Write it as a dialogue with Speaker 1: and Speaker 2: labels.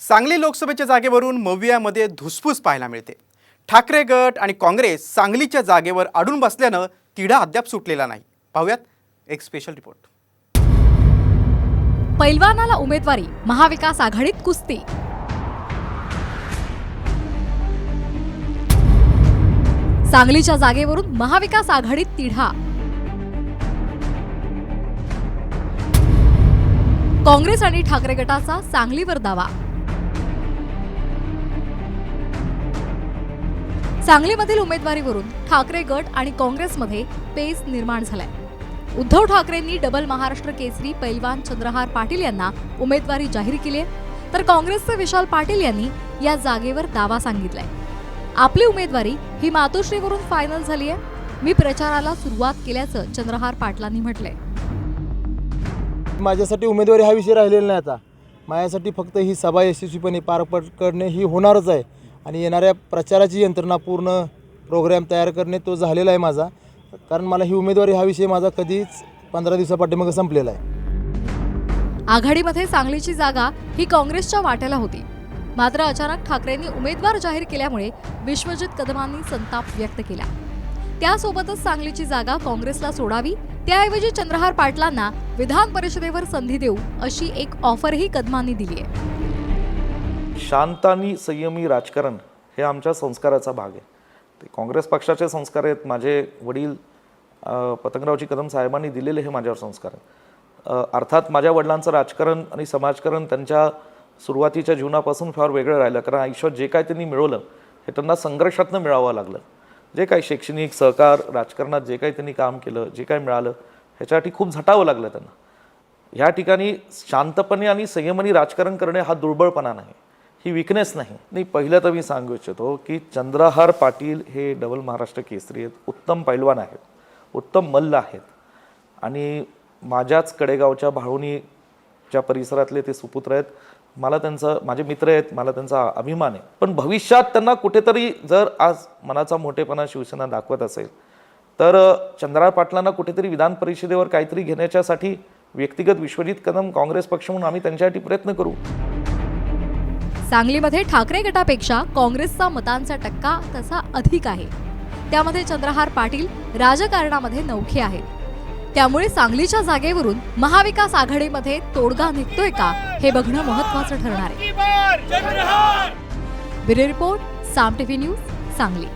Speaker 1: सांगली लोकसभेच्या जागेवरून मवियामध्ये धुसफूस पाहायला मिळते. ठाकरे गट आणि काँग्रेस सांगलीच्या जागेवर अडून बसल्यानं तिढा अद्याप सुटलेला नाही. पाहूयात एक स्पेशल रिपोर्ट
Speaker 2: पैलवानाला उमेदवारी महाविकास आघाडीत कुस्ती. सांगलीच्या जागेवरून महाविकास आघाडीत तिढा. काँग्रेस आणि ठाकरे गटाचा सांगलीवर दावा. सांगलीमधील उमेदवारीवरून ठाकरे गट आणि काँग्रेसमध्ये पेच निर्माण झालाय. उद्धव ठाकरेंनी डबल महाराष्ट्र केसरी पैलवान चंद्रहार पाटील यांना उमेदवारी जाहीर केली आहे तर काँग्रेसचे विशाल पाटील यांनी या जागेवर दावा सांगितलाय. आपली उमेदवारी ही मातोश्रीवरून फायनल झाली आहे मी प्रचाराला सुरुवात केल्याचं चंद्रहार पाटलांनी म्हटलंय.
Speaker 3: माझ्यासाठी उमेदवारी हा विषय राहिलेला नाही आता. माझ्यासाठी फक्त ही सभा यशस्वीपणे पार पड करणे ही होणारच आहे. आणि येणाऱ्या प्रचाराची यंत्रणा पूर्ण प्रोग्रॅम तयार करणे तो झालेला आहे माझा. कारण मला ही उमेदवारी हा विषय माझा कधीच पंधरा दिवसापाठीमागं संपलेला आहे.
Speaker 2: आघाडीमध्ये सांगलीची जागा ही काँग्रेसच्या वाट्याला होती. मात्र अचानक ठाकरेंनी उमेदवार जाहीर केल्यामुळे विश्वजित कदमांनी संताप व्यक्त केला. त्यासोबतच सांगलीची जागा काँग्रेसला सोडावी त्याऐवजी चंद्रहार पाटलांना विधान परिषदेवर संधी देऊ अशी एक ऑफरही कदमांनी दिली आहे.
Speaker 4: शांत आणि संयमी राजकारण हे आमच्या संस्काराचा भाग आहे. ते काँग्रेस पक्षाचे संस्कार आहेत. माझे वडील पतंगरावजी कदम साहेबांनी दिलेले हे माझ्यावर संस्कार आहेत. अर्थात माझ्या वडिलांचं राजकारण आणि समाजकारण त्यांच्या सुरुवातीच्या जीवनापासून फार वेगळं राहिलं. कारण आयुष्यात जे काय त्यांनी मिळवलं हे त्यांना संघर्षातनं मिळावं लागलं. जे काही शैक्षणिक सहकार राजकारणात जे काही त्यांनी काम केलं जे काही मिळालं ह्याच्यासाठी खूप झटावं लागलं त्यांना. ह्या ठिकाणी शांतपणे आणि संयमाने राजकारण करणे हा दुर्बळपणा नाही. ही विकनेस नाही. नाही पहिलं तर मी सांगू इच्छितो की चंद्रहार पाटील हे डबल महाराष्ट्र केसरी आहेत. उत्तम पैलवान आहेत. उत्तम मल्ल आहेत. आणि माझ्याच कडेगावच्या भाळवणीच्या परिसरातले ते सुपुत्र आहेत. मला त्यांचं माझे मित्र आहेत. मला त्यांचा अभिमान आहे. पण भविष्यात त्यांना कुठेतरी जर आज मनाचा मोठेपणा शिवसेना दाखवत असेल तर चंद्रा पाटलांना कुठेतरी विधान परिषदेवर काहीतरी घेण्याच्यासाठी व्यक्तिगत विश्वजित कदम काँग्रेस पक्ष म्हणून आम्ही त्यांच्यासाठी प्रयत्न करू.
Speaker 2: सांगलीमध्ये ठाकरे गटापेक्षा काँग्रेसचा मतांचा टक्का तसा अधिक आहे. त्यामध्ये चंद्रहार पाटील राजकारणामध्ये नौखे आहेत. त्यामुळे सांगलीच्या जागेवरून महाविकास आघाडीमध्ये तोडगा निघतोय का हे बघणं महत्वाचं ठरणार आहे. Bureau report Saam TV news Sangli.